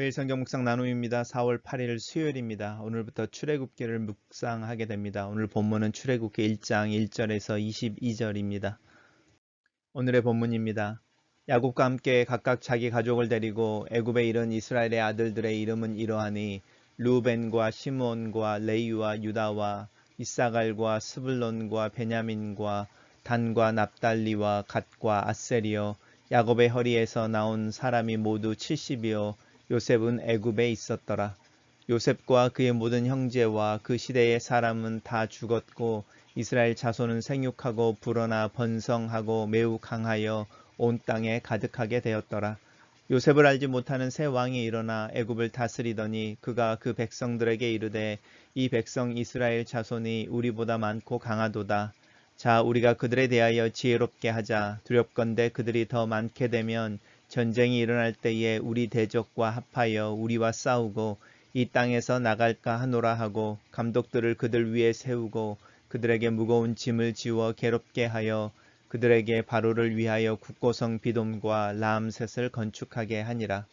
매일 성경 묵상 나눔입니다. 4월 8일 수요일입니다. 오늘부터 출애굽기를 묵상하게 됩니다. 오늘 본문은 출애굽기 1장 1절에서 22절입니다. 오늘의 본문입니다. 야곱과 함께 각각 자기 가족을 데리고 애굽에 이른 이스라엘의 아들들의 이름은 이러하니 루벤과 시몬과 레이와 유다와 이사갈과 스불론과 베냐민과 단과 납달리와 갓과 아세리어 야곱의 허리에서 나온 사람이 모두 70이요 요셉은 애굽에 있었더라. 요셉과 그의 모든 형제와 그 시대의 사람은 다 죽었고 이스라엘 자손은 생육하고 불어나 번성하고 매우 강하여 온 땅에 가득하게 되었더라. 요셉을 알지 못하는 새 왕이 일어나 애굽을 다스리더니 그가 그 백성들에게 이르되 이 백성 이스라엘 자손이 우리보다 많고 강하도다. 자 우리가 그들에 대하여 지혜롭게 하자. 두렵건대 그들이 더 많게 되면 전쟁이 일어날 때에 우리 대적과 합하여 우리와 싸우고 이 땅에서 나갈까 하노라 하고 감독들을 그들 위에 세우고 그들에게 무거운 짐을 지워 괴롭게 하여 그들에게 바로를 위하여 국고성 비돔과 라암셋을 건축하게 하니라.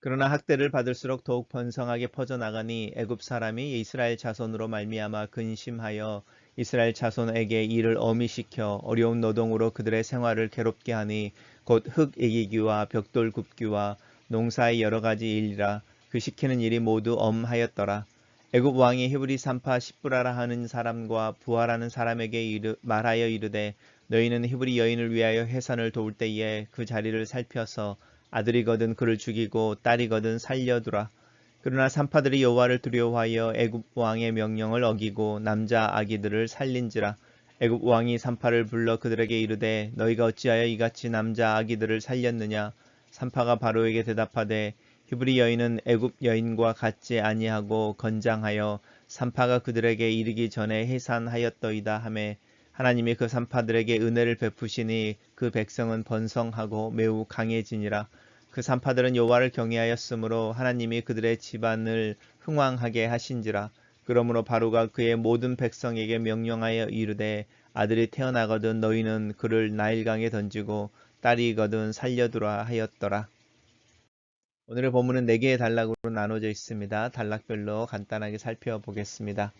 그러나 학대를 받을수록 더욱 번성하게 퍼져나가니 애굽 사람이 이스라엘 자손으로 말미암아 근심하여 이스라엘 자손에게 일을 어미시켜 어려운 노동으로 그들의 생활을 괴롭게 하니 곧 흙 이기기와 벽돌 굽기와 농사의 여러 가지 일이라 그 시키는 일이 모두 엄하였더라. 애굽 왕이 히브리 산파 십브라라 하는 사람과 부하라는 사람에게 이르, 말하여 이르되 너희는 히브리 여인을 위하여 해산을 도울 때에 그 자리를 살펴서 아들이거든 그를 죽이고 딸이거든 살려두라. 그러나 산파들이 여호와를 두려워하여 애굽 왕의 명령을 어기고 남자 아기들을 살린지라. 애굽 왕이 산파를 불러 그들에게 이르되 너희가 어찌하여 이같이 남자 아기들을 살렸느냐? 산파가 바로에게 대답하되 히브리 여인은 애굽 여인과 같지 아니하고 건장하여 산파가 그들에게 이르기 전에 해산하였더이다 하매 하나님이 그 산파들에게 은혜를 베푸시니 그 백성은 번성하고 매우 강해지니라 그 산파들은 여호와를 경외하였으므로 하나님이 그들의 집안을 흥왕하게 하신지라 그러므로 바로가 그의 모든 백성에게 명령하여 이르되 아들이 태어나거든 너희는 그를 나일강에 던지고 딸이거든 살려두라 하였더라 오늘의 본문은 4개의 단락으로 나눠져 있습니다. 단락별로 간단하게 살펴보겠습니다.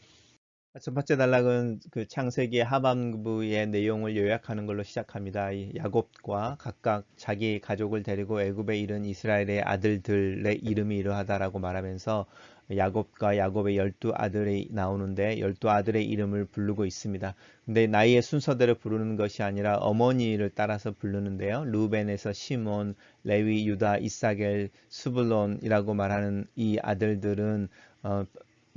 첫 번째 단락은 그 창세기 하반부의 내용을 요약하는 걸로 시작합니다. 야곱과 각각 자기 가족을 데리고 애굽에 이른 이스라엘의 아들들의 이름이 이러하다라고 말하면서 야곱과 야곱의 열두 아들이 나오는데 열두 아들의 이름을 부르고 있습니다. 근데 나이의 순서대로 부르는 것이 아니라 어머니를 따라서 부르는데요. 루벤에서 시몬, 레위, 유다, 이사겔, 수블론이라고 말하는 이 아들들은 어,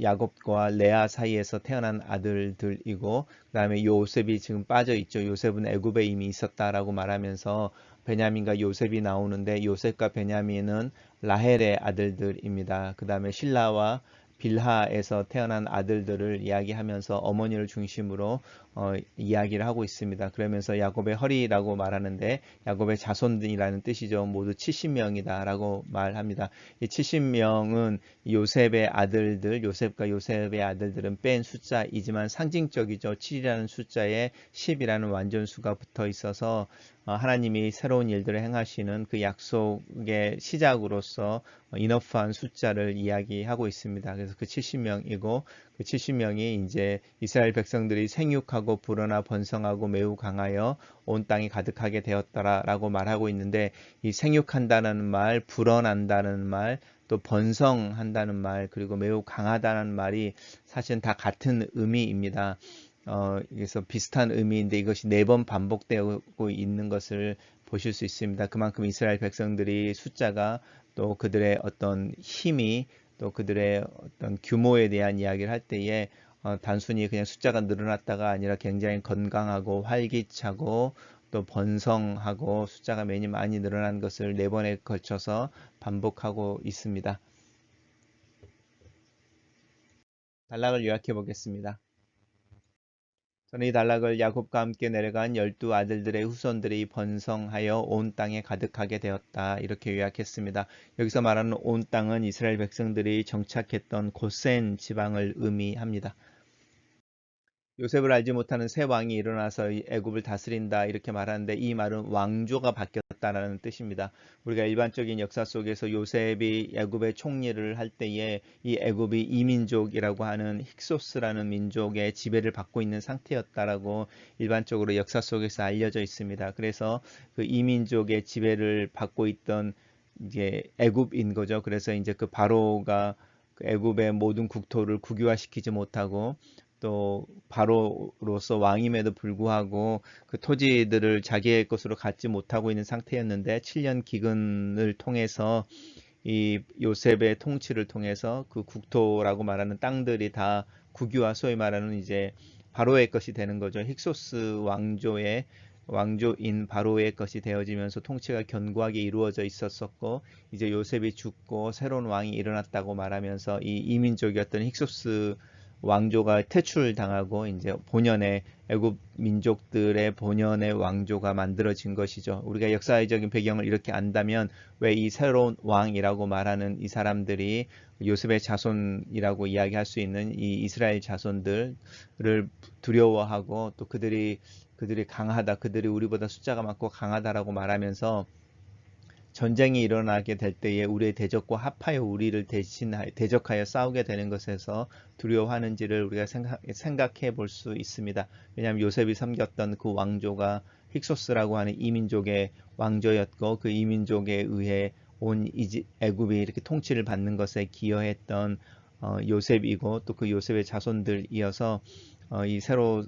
야곱과 레아 사이에서 태어난 아들들이고 그 다음에 요셉이 지금 빠져 있죠. 요셉은 애굽에 이미 있었다라고 말하면서 베냐민과 요셉이 나오는데 요셉과 베냐민은 라헬의 아들들입니다. 그 다음에 신라와 빌하에서 태어난 아들들을 이야기하면서 어머니를 중심으로 어, 이야기를 하고 있습니다. 그러면서 야곱의 허리라고 말하는데 야곱의 자손이라는 뜻이죠. 모두 70명이다 라고 말합니다. 이 70명은 요셉의 아들들, 요셉과 요셉의 아들들은 뺀 숫자이지만 상징적이죠. 7이라는 숫자에 10이라는 완전수가 붙어 있어서 어, 하나님이 새로운 일들을 행하시는 그 약속의 시작으로서 이너프한 숫자를 이야기하고 있습니다. 그래서 그 70명이고 그 70명이 이제 이스라엘 백성들이 생육하고 불어나 번성하고 매우 강하여 온 땅이 가득하게 되었더라라고 말하고 있는데 이 생육한다는 말, 불어난다는 말, 또 번성한다는 말, 그리고 매우 강하다는 말이 사실은 다 같은 의미입니다. 어, 그래서 비슷한 의미인데 이것이 네 번 반복되고 있는 것을 보실 수 있습니다. 그만큼 이스라엘 백성들이 숫자가 또 그들의 어떤 힘이 또 그들의 어떤 규모에 대한 이야기를 할 때에 어, 단순히 그냥 숫자가 늘어났다가 아니라 굉장히 건강하고 활기차고 또 번성하고 숫자가 매니 많이 늘어난 것을 네 번에 걸쳐서 반복하고 있습니다. 단락을 요약해 보겠습니다. 저는 이 단락을 야곱과 함께 내려간 열두 아들들의 후손들이 번성하여 온 땅에 가득하게 되었다. 이렇게 요약했습니다. 여기서 말하는 온 땅은 이스라엘 백성들이 정착했던 고센 지방을 의미합니다. 요셉을 알지 못하는 새 왕이 일어나서 이 애굽을 다스린다 이렇게 말하는데 이 말은 왕조가 바뀌었다라는 뜻입니다. 우리가 일반적인 역사 속에서 요셉이 애굽의 총리를 할 때에 이 애굽이 이민족이라고 하는 힉소스라는 민족의 지배를 받고 있는 상태였다라고 일반적으로 역사 속에서 알려져 있습니다. 그래서 그 이민족의 지배를 받고 있던 이제 애굽인 거죠. 그래서 이제 그 바로가 그 애굽의 모든 국토를 국유화시키지 못하고 또 바로로서 왕임에도 불구하고 그 토지들을 자기의 것으로 갖지 못하고 있는 상태였는데 7년 기근을 통해서 이 요셉의 통치를 통해서 그 국토라고 말하는 땅들이 다 국유화 소위 말하는 이제 바로의 것이 되는 거죠. 힉소스 왕조의 왕조인 바로의 것이 되어지면서 통치가 견고하게 이루어져 있었었고 이제 요셉이 죽고 새로운 왕이 일어났다고 말하면서 이 이민족이었던 힉소스 왕조가 퇴출당하고 이제 본연의 애굽 민족들의 본연의 왕조가 만들어진 것이죠. 우리가 역사적인 배경을 이렇게 안다면 왜 이 새로운 왕이라고 말하는 이 사람들이 요셉의 자손이라고 이야기할 수 있는 이 이스라엘 자손들을 두려워하고 또 그들이 그들이 강하다, 그들이 우리보다 숫자가 많고 강하다라고 말하면서 전쟁이 일어나게 될 때에 우리의 대적과 합하여 우리를 대신하여 대적하여 싸우게 되는 것에서 두려워하는지를 우리가 생각, 생각 해 볼 수 있습니다. 왜냐하면 요셉이 섬겼던 그 왕조가 힉소스라고 하는 이민족의 왕조였고 그 이민족에 의해 온 애굽이 이렇게 통치를 받는 것에 기여했던 어, 요셉이고 또 그 요셉의 자손들이어서 어, 이 새로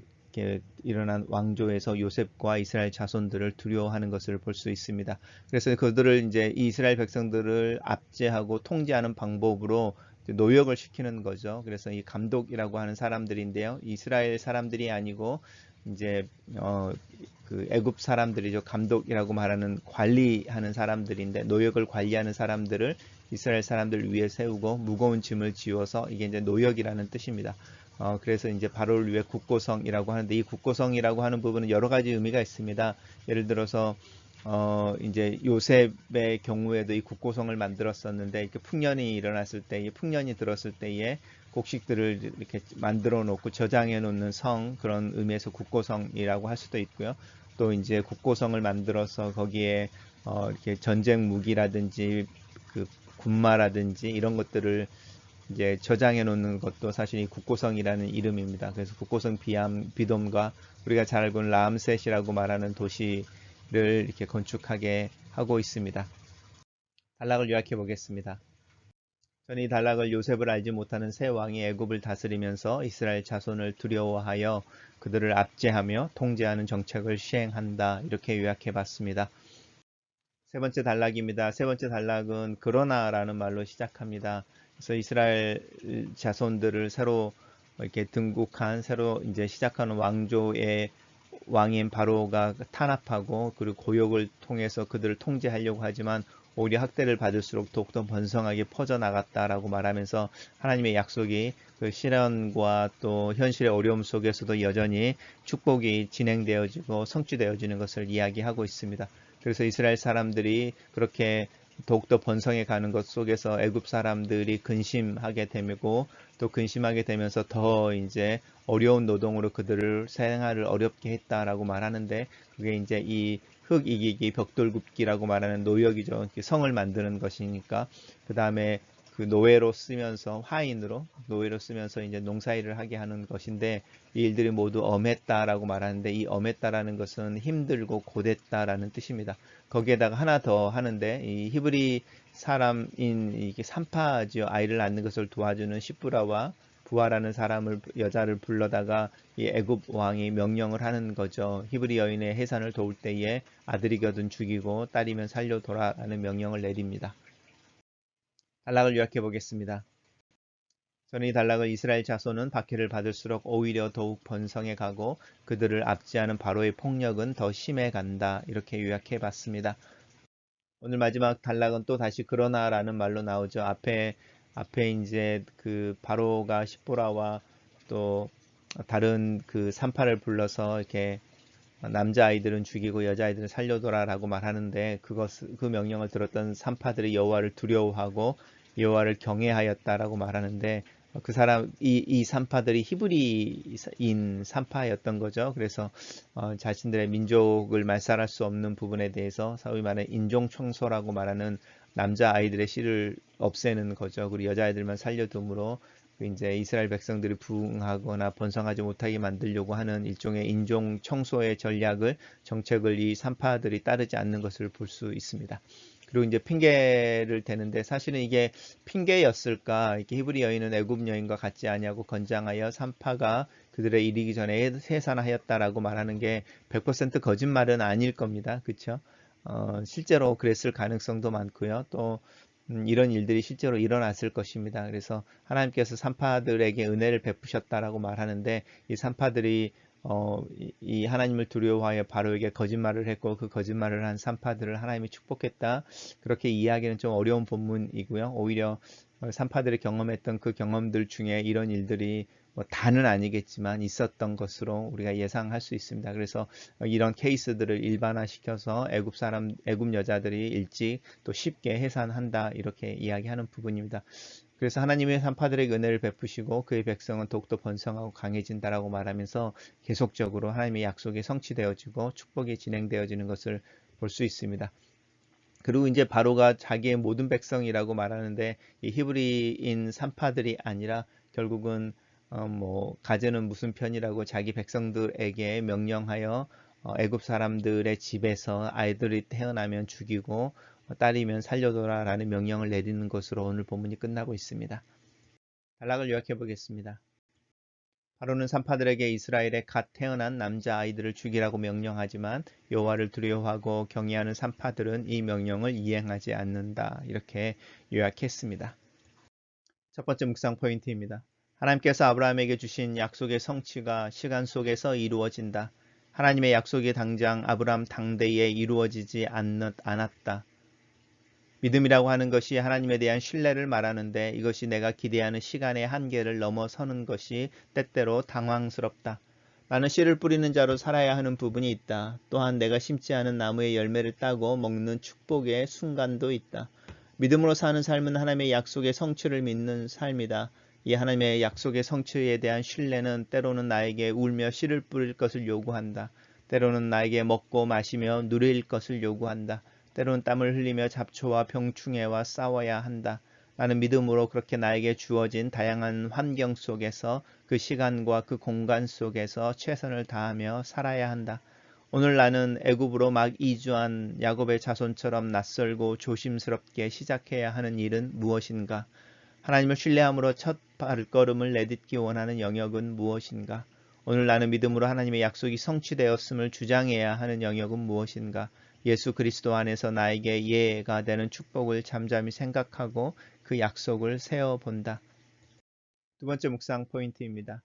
일어난 왕조에서 요셉과 이스라엘 자손들을 두려워하는 것을 볼 수 있습니다. 그래서 그들을 이제 이스라엘 백성들을 압제하고 통제하는 방법으로 노역을 시키는 거죠. 그래서 이 감독이라고 하는 사람들인데요. 이스라엘 사람들이 아니고 이제 어, 그 애굽 사람들이죠. 감독이라고 말하는 관리하는 사람들인데 노역을 관리하는 사람들을 이스라엘 사람들 위에 세우고 무거운 짐을 지워서 이게 이제 노역이라는 뜻입니다. 어, 그래서 이제 바로를 위해 국고성이라고 하는데 이 국고성이라고 하는 부분은 여러 가지 의미가 있습니다. 예를 들어서 어, 이제 요셉의 경우에도 이 국고성을 만들었었는데 이렇게 풍년이 일어났을 때, 이 풍년이 들었을 때에 곡식들을 이렇게 만들어 놓고 저장해 놓는 성 그런 의미에서 국고성이라고 할 수도 있고요. 또 이제 국고성을 만들어서 거기에 어, 이렇게 전쟁 무기라든지 그 군마라든지 이런 것들을 이제 저장해 놓는 것도 사실 이 국고성이라는 이름입니다. 그래서 국고성 비암, 비돔과 우리가 잘 알고 있는 라암셋이라고 말하는 도시를 이렇게 건축하게 하고 있습니다. 단락을 요약해 보겠습니다. 전이 단락을 요셉을 알지 못하는 새 왕이 애굽을 다스리면서 이스라엘 자손을 두려워하여 그들을 압제하며 통제하는 정책을 시행한다. 이렇게 요약해 봤습니다. 세 번째 단락입니다. 세 번째 단락은 그러나라는 말로 시작합니다. 그래서 이스라엘 자손들을 새로 이렇게 등국한 새로 이제 시작하는 왕조의 왕인 바로가 탄압하고 그리고 고욕을 통해서 그들을 통제하려고 하지만 오히려 학대를 받을수록 더욱더 번성하게 퍼져나갔다라고 말하면서 하나님의 약속이 그 실현과 또 현실의 어려움 속에서도 여전히 축복이 진행되어지고 성취되어지는 것을 이야기하고 있습니다. 그래서 이스라엘 사람들이 그렇게 더욱더 번성해 가는 것 속에서 애굽 사람들이 근심하게 되고 또 근심하게 되면서 더 이제 어려운 노동으로 그들을 생활을 어렵게 했다라고 말하는데 그게 이제 이 흙 이기기 벽돌 굽기라고 말하는 노역이죠. 성을 만드는 것이니까 그 다음에 그 노예로 쓰면서 화인으로 노예로 쓰면서 이제 농사일을 하게 하는 것인데 이 일들이 모두 엄했다라고 말하는데 이 엄했다라는 것은 힘들고 고됐다라는 뜻입니다. 거기에다가 하나 더 하는데 이 히브리 사람인 이게 산파지요 아이를 낳는 것을 도와주는 시브라와 부하라는 사람을 여자를 불러다가 이 애굽 왕이 명령을 하는 거죠. 히브리 여인의 해산을 도울 때에 아들이거든 죽이고 딸이면 살려둬라라는 명령을 내립니다. 단락을 요약해 보겠습니다. 저는 이 단락을 이스라엘 자손은 박해를 받을수록 오히려 더욱 번성해 가고 그들을 압제하는 바로의 폭력은 더 심해 간다. 이렇게 요약해 봤습니다. 오늘 마지막 단락은 또 다시 그러나라는 말로 나오죠. 앞에 앞에 이제 그 바로가 십보라와 또 다른 그 산파를 불러서 이렇게 남자 아이들은 죽이고 여자 아이들은 살려둬라라고 말하는데 그것 그 명령을 들었던 산파들이 여호와를 두려워하고 여호와를 경외하였다라고 말하는데 그 사람 이, 이 산파들이 히브리인 산파였던 거죠. 그래서 어, 자신들의 민족을 말살할 수 없는 부분에 대해서 소위 말하는 인종 청소라고 말하는 남자 아이들의 씨를 없애는 거죠. 그리고 여자 아이들만 살려둠으로 그 이제 이스라엘 백성들이 부흥하거나 번성하지 못하게 만들려고 하는 일종의 인종 청소의 전략을 정책을 이 산파들이 따르지 않는 것을 볼 수 있습니다. 그리고 이제 핑계를 대는데 사실은 이게 핑계였을까? 이렇게 히브리 여인은 애굽 여인과 같지 아니하고 건장하여 산파가 그들의 이르기 전에 해산하였다라고 말하는 게 100% 거짓말은 아닐 겁니다. 그렇죠? 어, 실제로 그랬을 가능성도 많고요. 또 음, 이런 일들이 실제로 일어났을 것입니다. 그래서 하나님께서 산파들에게 은혜를 베푸셨다라고 말하는데 이 산파들이 어, 이 하나님을 두려워하여 바로에게 거짓말을 했고 그 거짓말을 한 산파들을 하나님이 축복했다. 그렇게 이해하기는 좀 어려운 본문이고요. 오히려 산파들이 경험했던 그 경험들 중에 이런 일들이 뭐 다는 아니겠지만 있었던 것으로 우리가 예상할 수 있습니다. 그래서 이런 케이스들을 일반화시켜서 애굽 사람, 애굽 여자들이 일찍 또 쉽게 해산한다 이렇게 이야기하는 부분입니다. 그래서 하나님의 산파들에게 은혜를 베푸시고 그의 백성은 더욱더 번성하고 강해진다라고 말하면서 계속적으로 하나님의 약속이 성취되어지고 축복이 진행되어지는 것을 볼 수 있습니다. 그리고 이제 바로가 자기의 모든 백성이라고 말하는데 이 히브리인 산파들이 아니라 결국은 어 뭐 가제는 무슨 편이라고 자기 백성들에게 명령하여 어 애굽 사람들의 집에서 아이들이 태어나면 죽이고 어, 딸이면 살려둬라 라는 명령을 내리는 것으로 오늘 본문이 끝나고 있습니다. 단락을 요약해 보겠습니다. 바로는 산파들에게 이스라엘의 갓 태어난 남자 아이들을 죽이라고 명령하지만 여호와를 두려워하고 경외하는 산파들은 이 명령을 이행하지 않는다. 이렇게 요약했습니다. 첫 번째 묵상 포인트입니다. 하나님께서 아브라함에게 주신 약속의 성취가 시간 속에서 이루어진다. 하나님의 약속이 당장 아브라함 당대에 이루어지지 않았다. 믿음이라고 하는 것이 하나님에 대한 신뢰를 말하는데 이것이 내가 기대하는 시간의 한계를 넘어서는 것이 때때로 당황스럽다. 나는 씨를 뿌리는 자로 살아야 하는 부분이 있다. 또한 내가 심지 않은 나무의 열매를 따고 먹는 축복의 순간도 있다. 믿음으로 사는 삶은 하나님의 약속의 성취를 믿는 삶이다. 이 하나님의 약속의 성취에 대한 신뢰는 때로는 나에게 울며 씨를 뿌릴 것을 요구한다. 때로는 나에게 먹고 마시며 누릴 것을 요구한다. 때로는 땀을 흘리며 잡초와 병충해와 싸워야 한다. 나는 믿음으로 그렇게 나에게 주어진 다양한 환경 속에서 그 시간과 그 공간 속에서 최선을 다하며 살아야 한다. 오늘 나는 애굽으로 막 이주한 야곱의 자손처럼 낯설고 조심스럽게 시작해야 하는 일은 무엇인가? 하나님을 신뢰함으로 첫 발걸음을 내딛기 원하는 영역은 무엇인가? 오늘 나는 믿음으로 하나님의 약속이 성취되었음을 주장해야 하는 영역은 무엇인가? 예수 그리스도 안에서 나에게 예가 되는 축복을 잠잠히 생각하고 그 약속을 세어본다. 두 번째 묵상 포인트입니다.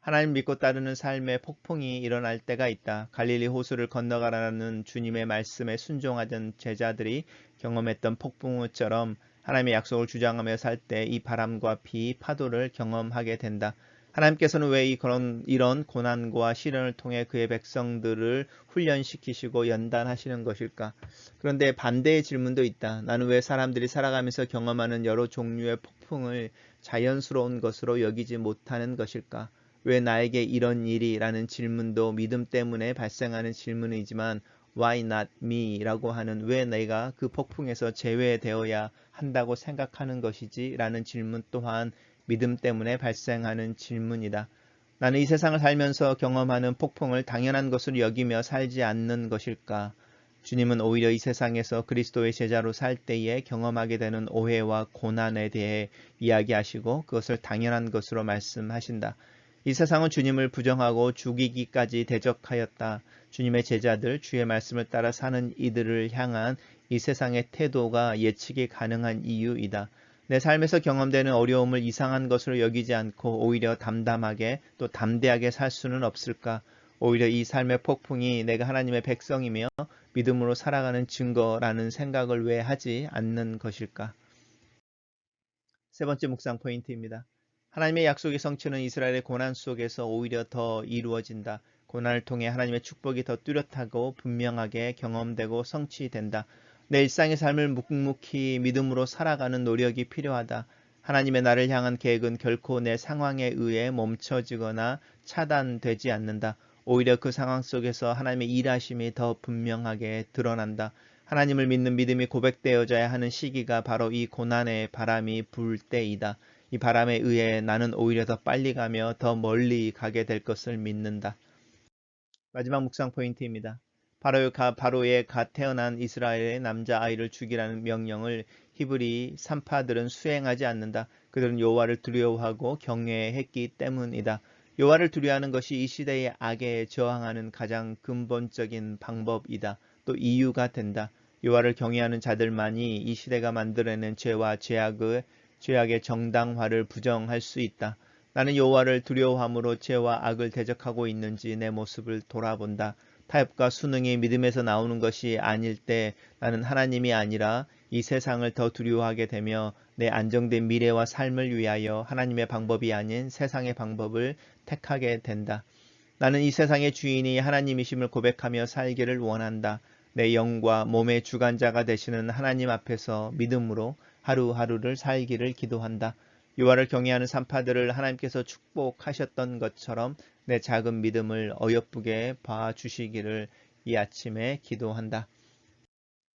하나님 믿고 따르는 삶의 폭풍이 일어날 때가 있다. 갈릴리 호수를 건너가라는 주님의 말씀에 순종하던 제자들이 경험했던 폭풍우처럼 하나님의 약속을 주장하며 살 때 이 바람과 비, 파도를 경험하게 된다. 하나님께서는 왜 이 그런 이런 고난과 시련을 통해 그의 백성들을 훈련시키시고 연단하시는 것일까? 그런데 반대의 질문도 있다. 나는 왜 사람들이 살아가면서 경험하는 여러 종류의 폭풍을 자연스러운 것으로 여기지 못하는 것일까? 왜 나에게 이런 일이라는 질문도 믿음 때문에 발생하는 질문이지만 why not me 라고 하는 왜 내가 그 폭풍에서 제외되어야 한다고 생각하는 것이지 라는 질문 또한 믿음 때문에 발생하는 질문이다. 나는 이 세상을 살면서 경험하는 폭풍을 당연한 것으로 여기며 살지 않는 것일까? 주님은 오히려 이 세상에서 그리스도의 제자로 살 때에 경험하게 되는 오해와 고난에 대해 이야기하시고 그것을 당연한 것으로 말씀하신다. 이 세상은 주님을 부정하고 죽이기까지 대적하였다. 주님의 제자들, 주의 말씀을 따라 사는 이들을 향한 이 세상의 태도가 예측이 가능한 이유이다. 내 삶에서 경험되는 어려움을 이상한 것으로 여기지 않고 오히려 담담하게 또 담대하게 살 수는 없을까? 오히려 이 삶의 폭풍이 내가 하나님의 백성이며 믿음으로 살아가는 증거라는 생각을 왜 하지 않는 것일까? 세 번째 묵상 포인트입니다. 하나님의 약속의 성취는 이스라엘의 고난 속에서 오히려 더 이루어진다. 고난을 통해 하나님의 축복이 더 뚜렷하고 분명하게 경험되고 성취된다. 내 일상의 삶을 묵묵히 믿음으로 살아가는 노력이 필요하다. 하나님의 나를 향한 계획은 결코 내 상황에 의해 멈춰지거나 차단되지 않는다. 오히려 그 상황 속에서 하나님의 일하심이 더 분명하게 드러난다. 하나님을 믿는 믿음이 고백되어져야 하는 시기가 바로 이 고난의 바람이 불 때이다. 이 바람에 의해 나는 오히려 더 빨리 가며 더 멀리 가게 될 것을 믿는다. 마지막 묵상 포인트입니다. 바로 가, 바로 의 갓 태어난 이스라엘의 남자 아이를 죽이라는 명령을 히브리 산파들은 수행하지 않는다. 그들은 여호와를 두려워하고 경외했기 때문이다. 여호와를 두려워하는 것이 이 시대의 악에 저항하는 가장 근본적인 방법이다. 또 이유가 된다. 여호와를 경외하는 자들만이 이 시대가 만들어낸 죄와 죄악의 죄악의 정당화를 부정할 수 있다. 나는 여호와를 두려워함으로 죄와 악을 대적하고 있는지 내 모습을 돌아본다. 타협과 수능이 믿음에서 나오는 것이 아닐 때 나는 하나님이 아니라 이 세상을 더 두려워하게 되며 내 안정된 미래와 삶을 위하여 하나님의 방법이 아닌 세상의 방법을 택하게 된다. 나는 이 세상의 주인이 하나님이심을 고백하며 살기를 원한다. 내 영과 몸의 주관자가 되시는 하나님 앞에서 믿음으로 하루하루를 살기를 기도한다. 요하를 경외하는 산파들을 하나님께서 축복하셨던 것처럼 내 작은 믿음을 어여쁘게 봐주시기를 이 아침에 기도한다.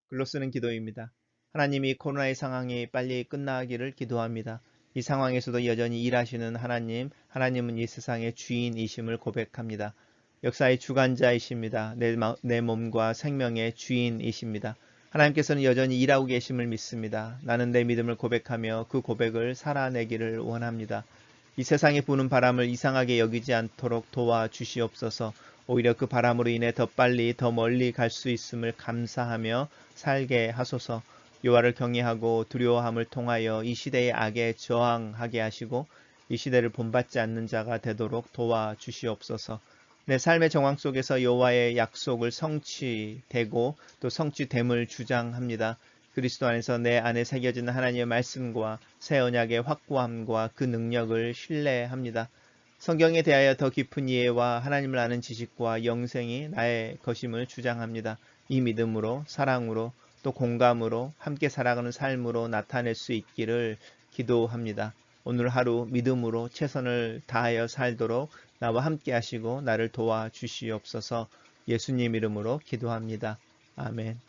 글로 쓰는 기도입니다. 하나님이 코로나의 상황이 빨리 끝나기를 기도합니다. 이 상황에서도 여전히 일하시는 하나님, 하나님은 이 세상의 주인이심을 고백합니다. 역사의 주관자이십니다. 내, 내 몸과 생명의 주인이십니다. 하나님께서는 여전히 일하고 계심을 믿습니다. 나는 내 믿음을 고백하며 그 고백을 살아내기를 원합니다. 이 세상에 부는 바람을 이상하게 여기지 않도록 도와주시옵소서. 오히려 그 바람으로 인해 더 빨리 더 멀리 갈 수 있음을 감사하며 살게 하소서. 요하를 경외하고 두려워함을 통하여 이 시대의 악에 저항하게 하시고 이 시대를 본받지 않는 자가 되도록 도와주시옵소서. 내 삶의 정황 속에서 여호와의 약속을 성취되고 또 성취됨을 주장합니다. 그리스도 안에서 내 안에 새겨진 하나님의 말씀과 새 언약의 확고함과 그 능력을 신뢰합니다. 성경에 대하여 더 깊은 이해와 하나님을 아는 지식과 영생이 나의 것임을 주장합니다. 이 믿음으로 사랑으로 또 공감으로 함께 살아가는 삶으로 나타낼 수 있기를 기도합니다. 오늘 하루 믿음으로 최선을 다하여 살도록 나와 함께 하시고 나를 도와 주시옵소서 예수님 이름으로 기도합니다. 아멘.